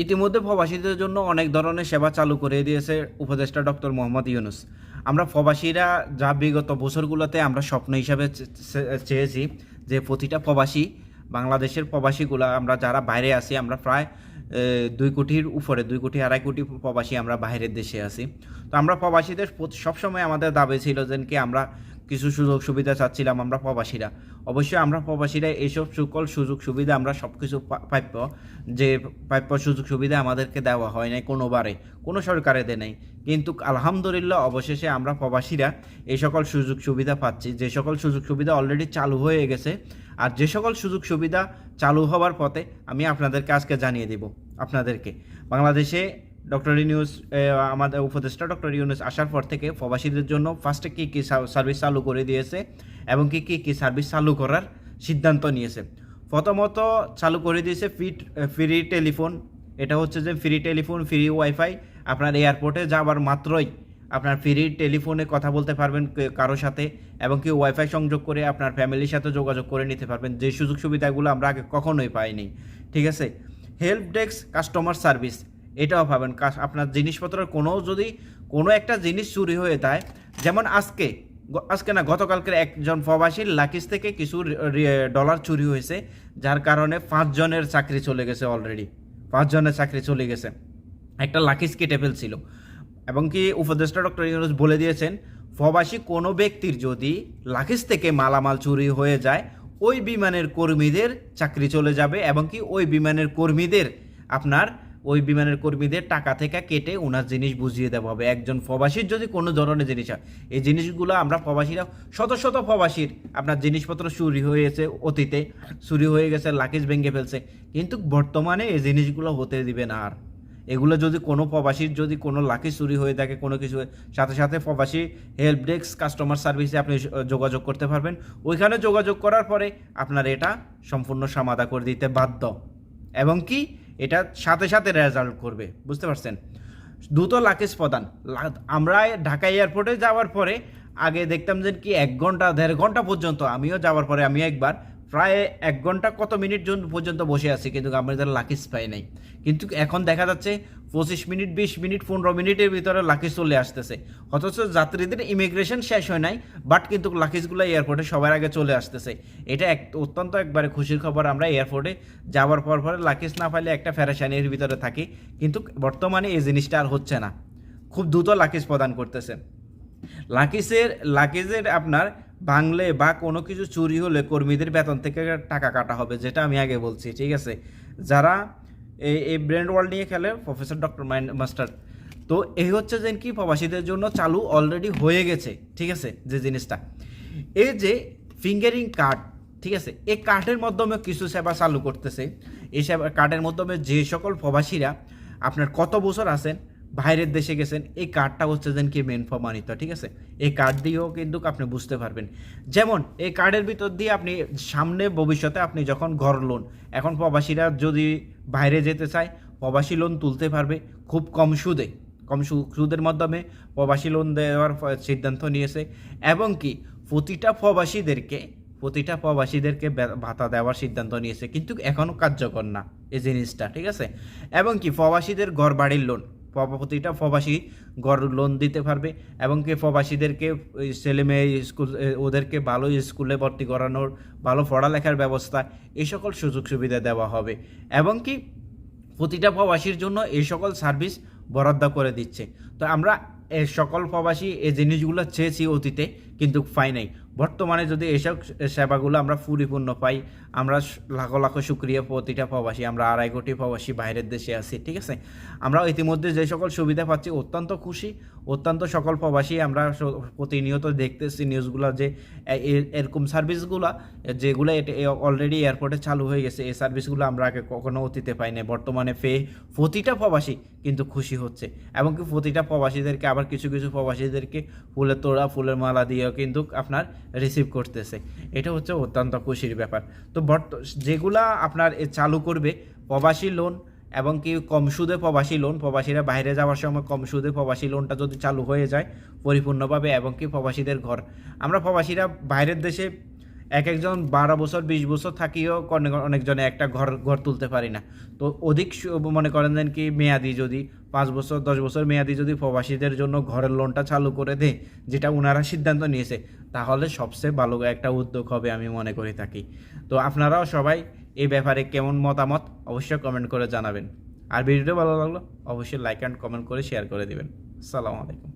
ইতিমধ্যে প্রবাসীদের জন্য অনেক ধরনের সেবা চালু করে দিয়েছে উপদেষ্টা ডক্টর মোহাম্মদ ইউনুস। আমরা প্রবাসীরা যা বিগত বছরগুলোতে আমরা স্বপ্ন হিসাবে চেয়েছি যে প্রতিটা প্রবাসী, বাংলাদেশের প্রবাসীগুলো আমরা যারা বাইরে আছি, আমরা প্রায় দুই কোটির উপরে, দুই কোটি আড়াই কোটি প্রবাসী আমরা বাইরের দেশে আছি। তো আমরা প্রবাসীদের সবসময় আমাদের দাবি ছিল যে কি আমরা কিছু সুযোগ সুবিধা চাচ্ছিলাম আমরা প্রবাসীরা। অবশ্যই আমরা প্রবাসীরা এইসব সকল সুযোগ সুবিধা আমরা সব কিছু প্রাপ্য, যে প্রাপ্য সুযোগ সুবিধা আমাদেরকে দেওয়া হয় নাই কোনোবারে, কোনো সরকারে দেয় নাই। কিন্তু আলহামদুলিল্লাহ অবশেষে আমরা প্রবাসীরা এই সকল সুযোগ সুবিধা পাচ্ছি। যে সকল সুযোগ সুবিধা অলরেডি চালু হয়ে গেছে। আর যে সকল সুযোগ সুবিধা চালু হওয়ার পথে আমি আপনাদেরকে আজকে জানিয়ে দেব, আপনাদেরকে। বাংলাদেশে ডক্টর ইউনুস আমাদের উপদেষ্টা ডক্টর ইউনুস আসার পর থেকে প্রবাসীদের জন্য ফার্স্টে কী কী সার্ভিস চালু করে দিয়েছে এবং কী কী কী সার্ভিস চালু করার সিদ্ধান্ত নিয়েছে। প্রথমত চালু করে দিয়েছে ফিট ফ্রি টেলিফোন এটা হচ্ছে যে ফ্রি টেলিফোন ফ্রি ওয়াইফাই আপনার এয়ারপোর্টে যাওয়ার মাত্রই আপনার ফ্রি টেলিফোনে কথা বলতে পারবেন কারোর সাথে এবং কি ওয়াইফাই সংযোগ করে আপনার ফ্যামিলির সাথে যোগাযোগ করে নিতে পারবেন। যে সুযোগ সুবিধাগুলো আমরা আগে কখনোই পাইনি। ঠিক আছে? হেল্প ডেস্ক কাস্টমার সার্ভিস এটাও পাবেন কাজ আপনার জিনিসপত্রের কোনো যদি কোনো একটা জিনিস চুরি হয়ে যায়, যেমন আজকে আজকে না, গতকালকের একজন প্রবাসীর লাকিস থেকে কিছু ডলার চুরি হয়েছে, যার কারণে পাঁচজনের চাকরি চলে গেছে অলরেডি পাঁচজনের চাকরি চলে গেছে। একটা লাকিস কেটে ফেলছিল এবং কি উপদেষ্টা ডক্টর ইউনুস বলে দিয়েছেন, প্রবাসী কোনো ব্যক্তির যদি লাকিস থেকে মালামাল চুরি হয়ে যায়, ওই বিমানের কর্মীদের চাকরি চলে যাবে এবং কি ওই বিমানের কর্মীদের আপনার ওই বিমানের কর্মীদের টাকা থেকে কেটে ওনার জিনিস বুঝিয়ে দেওয়া হবে। একজন প্রবাসীর যদি কোনো ধরনের জিনিস হয়, এই জিনিসগুলো আমরা প্রবাসীরা, শত শত প্রবাসীর আপনার জিনিসপত্র চুরি হয়েছে অতীতে, চুরি হয়ে গেছে লাকিজ ভেঙে ফেলছে, কিন্তু বর্তমানে এই জিনিসগুলো হতে দিবে না আর। এগুলো যদি কোনো প্রবাসীর যদি কোনো লাকি চুরি হয়ে থাকে, কোনো কিছু সাথে সাথে প্রবাসী হেল্প ডেস্ক কাস্টমার সার্ভিসে আপনি যোগাযোগ করতে পারবেন। ওইখানে যোগাযোগ করার পরে আপনার এটা সম্পূর্ণ সমাধা করে দিতে বাধ্য। এবং কি? এটা সাথে সাথে রেজাল্ট করবে, বুঝতে পারছেন? দ্রুত লাকেজ প্রদান। আমরা ঢাকা এয়ারপোর্টে যাওয়ার পরে আগে দেখতাম যে কি এক ঘণ্টা, দেড় ঘণ্টা পর্যন্ত আমিও যাওয়ার পরে আমি একবার প্রায় এক ঘণ্টা কত মিনিট পর্যন্ত বসে আছি, কিন্তু আমাদের লাকিজ পাই নাই। কিন্তু এখন দেখা যাচ্ছে পঁচিশ মিনিট, বিশ মিনিট, পনেরো মিনিটের ভিতরে লাকিজ চলে আসতেছে। অথচ যাত্রীদের ইমিগ্রেশন শেষ হয় নাই বাট কিন্তু লাকিজগুলো এয়ারপোর্টে সবার আগে চলে আসতেছে। এটা এক, অত্যন্ত একবারে খুশির খবর, আমরা এয়ারপোর্টে যাওয়ার পর পরে লাকিজ না পাইলে একটা ফেরাসানির ভিতরে থাকি, কিন্তু বর্তমানে এই জিনিসটা আর হচ্ছে না। খুব দ্রুত লাকিজ প্রদান করতেছে। লাকিজের লাকিজের আপনার বাংলে বা কোনো কিছু চুরি হলে কর্মীদের বেতন থেকে টাকা কাটা হবে, যেটা আমি আগে বলছি, ঠিক আছে? যারা এই এই ব্র্যান্ড ওয়ার্ল্ড নিয়ে খেলে, প্রফেসর ডক্টর মাস্টার, তো এই হচ্ছে যে কি, প্রবাসীদের জন্য চালু অলরেডি হয়ে গেছে, ঠিক আছে, যে জিনিসটা। এই যে ফিঙ্গারিং কার্ড ঠিক আছে, এই কার্ডের মাধ্যমে কিছু সেবা চালু করতেছে। এই সেবা কার্ডের মাধ্যমে যে সকল প্রবাসীরা আপনার কত বছর আছেন বাইরের দেশে গেছেন, এই কার্ডটা হচ্ছে যেন কি মেন প্রমাণিত, ঠিক আছে? এই কার্ড দিয়েও কিন্তু আপনি বুঝতে পারবেন। যেমন, এই কার্ডের ভিতর দিয়ে আপনি সামনে ভবিষ্যতে আপনি যখন ঘর লোন এখন প্রবাসীরা যদি বাইরে যেতে চায়, প্রবাসী লোন তুলতে পারবে খুব কম সুদে। কম সুদের মাধ্যমে প্রবাসী লোন দেওয়ার সিদ্ধান্ত নিয়েছে। এবং কি, প্রতিটা প্রবাসীদেরকে প্রতিটা প্রবাসীদেরকে ভাতা দেওয়ার সিদ্ধান্ত নিয়েছে। কিন্তু এখনও কার্যকর না এই জিনিসটা, ঠিক আছে? এবং কি, প্রবাসীদের ঘর বাড়ির লোন প্রতিটা প্রবাসী ঘর লোন দিতে পারবে এবং কি প্রবাসীদেরকে ছেলে মেয়ে স্কুল ওদেরকে ভালো স্কুলে ভর্তি করানোর, ভালো পড়ালেখার ব্যবস্থা, এই সকল সুযোগ সুবিধা দেওয়া হবে। এবং কি প্রতিটা প্রবাসীর জন্য এই সকল সার্ভিস বরাদ্দ করে দিচ্ছে। তো আমরা সকল প্রবাসী এই জিনিসগুলো চেয়েছি অতীতে কিন্তু পাই নাই। বর্তমানে যদি এসব সেবাগুলো আমরা পরিপূর্ণ পাই, আমরা লাখো লাখো সুক্রিয়া প্রতিটা প্রবাসী, আমরা আড়াই কোটি প্রবাসী বাইরের দেশে আছি, ঠিক আছে? আমরা ইতিমধ্যে যে সকল সুবিধা পাচ্ছি, অত্যন্ত খুশি। অত্যন্ত সকল প্রবাসী আমরা প্রতিনিয়ত দেখতেছি নিউজগুলো যে এরকম সার্ভিসগুলো, যেগুলো অলরেডি এয়ারপোর্টে চালু হয়ে গেছে, এই সার্ভিসগুলো আমরা আগে কখনো অতীতে পাই না বর্তমানে পেয়ে প্রতিটা প্রবাসী কিন্তু খুশি হচ্ছে। এবং কি প্রতিটা প্রবাসীদেরকে, আবার কিছু কিছু প্রবাসীদেরকে ফুলের তোড়া, ফুলের মালা দিয়েও কিন্তু আপনার রিসিভ করতেছে। এটা হচ্ছে অত্যন্ত খুশির ব্যাপার। তো বর্ত, যেগুলা আপনার চালু করবে, প্রবাসী লোন এবং কি কম সুদে প্রবাসী লোন প্রবাসীরা বাইরে যাওয়ার সময় কম সুদে প্রবাসী লোনটা যদি চালু হয়ে যায়, পরিপূর্ণভাবে এবং কি প্রবাসীদের ঘর। আমরা প্রবাসীরা বাইরের দেশে এক একজন বারো বছর, বিশ বছর থাকিও অনেক- অনেকজনে একটা ঘর ঘর তুলতে পারি না। তো অধিক মনে করেন যেন কি, মেয়াদি যদি, পাঁচ বছর, দশ বছর মেয়াদি যদি প্রবাসীদের জন্য ঘরের লোনটা চালু করে দেয়, যেটা ওনারা সিদ্ধান্ত নিয়েছে, তাহলে সবচেয়ে ভালো একটা উদ্যোগ হবে আমি মনে করে থাকি। তো আপনারাও সবাই এই ব্যাপারে কেমন মতামত, অবশ্যই কমেন্ট করে জানাবেন। আর ভিডিওটা ভালো লাগল, অবশ্যই লাইক অ্যান্ড কমেন্ট করে শেয়ার করে দেবেন। সালাম আলাইকুম।